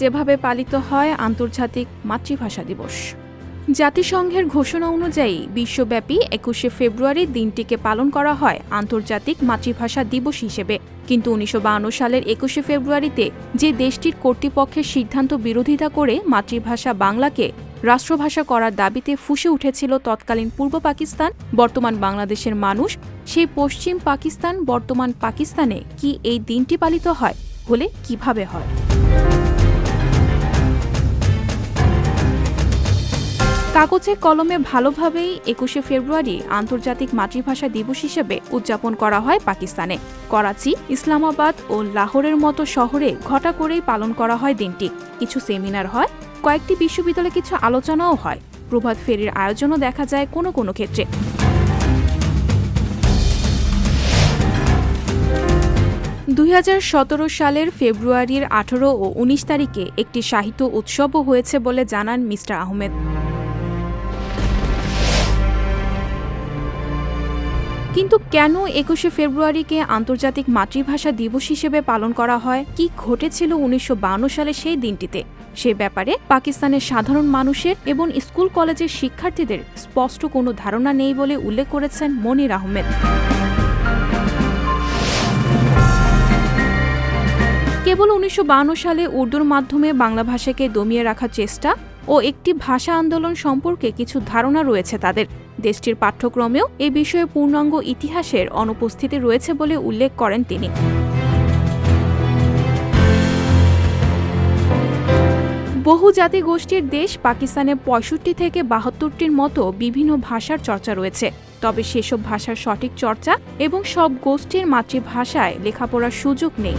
যেভাবে পালিত হয় আন্তর্জাতিক মাতৃভাষা দিবস। জাতিসংঘের ঘোষণা অনুযায়ী বিশ্বব্যাপী একুশে ফেব্রুয়ারি দিনটিকে পালন করা হয় আন্তর্জাতিক মাতৃভাষা দিবস হিসেবে। কিন্তু উনিশশো সালের একুশে ফেব্রুয়ারিতে যে দেশটির কর্তৃপক্ষের সিদ্ধান্ত বিরোধিতা করে মাতৃভাষা বাংলাকে রাষ্ট্রভাষা করার দাবিতে ফুসে উঠেছিল তৎকালীন পূর্ব পাকিস্তান, বর্তমান বাংলাদেশের মানুষ, সেই পশ্চিম পাকিস্তান, বর্তমান পাকিস্তানে কি এই দিনটি পালিত হয়? হলে কীভাবে হয়? কাগজে কলমে ভালোভাবেই একুশে ফেব্রুয়ারি আন্তর্জাতিক মাতৃভাষা দিবস হিসেবে উদযাপন করা হয় পাকিস্তানে। করাচি, ইসলামাবাদ ও লাহোরের মতো শহরে ঘটা করেই পালন করা হয় দিনটি। কিছু সেমিনার হয়, কয়েকটি বিশ্ববিদ্যালয়ে কিছু আলোচনাও হয়। প্রভাত ফেরির আয়োজনও দেখা যায় কোনো কোনো ক্ষেত্রে। দুই হাজার সতেরো সালের ফেব্রুয়ারির আঠারো ও উনিশ তারিখে একটি সাহিত্য উৎসবও হয়েছে বলে জানান মিস্টার আহমেদ। কিন্তু কেন একুশে ফেব্রুয়ারিকে আন্তর্জাতিক মাতৃভাষা দিবস হিসেবে পালন করা হয়? কি ঘটেছিল উনিশশো সালে সেই দিনটিতে? সে ব্যাপারে পাকিস্তানের সাধারণ মানুষের এবং স্কুল কলেজের শিক্ষার্থীদের স্পষ্ট কোনো ধারণা নেই বলে উল্লেখ করেছেন মনির আহমেদ। কেবল উনিশশো সালে উর্দুর মাধ্যমে বাংলা ভাষাকে দমিয়ে রাখার চেষ্টা ও একটি ভাষা আন্দোলন সম্পর্কে কিছু ধারণা রয়েছে তাদের। দেশটির পাঠ্যক্রমেও এ বিষয়ে পূর্ণাঙ্গ ইতিহাসের অনুপস্থিতি রয়েছে বলে উল্লেখ করেন তিনি। বহু জাতি গোষ্ঠীর দেশ পাকিস্তানে পঁয়ষট্টি থেকে বাহাত্তরটির মতো বিভিন্ন ভাষার চর্চা রয়েছে। তবে সেসব ভাষার সঠিক চর্চা এবং সব গোষ্ঠীর মাতৃভাষায় লেখাপড়ার সুযোগ নেই।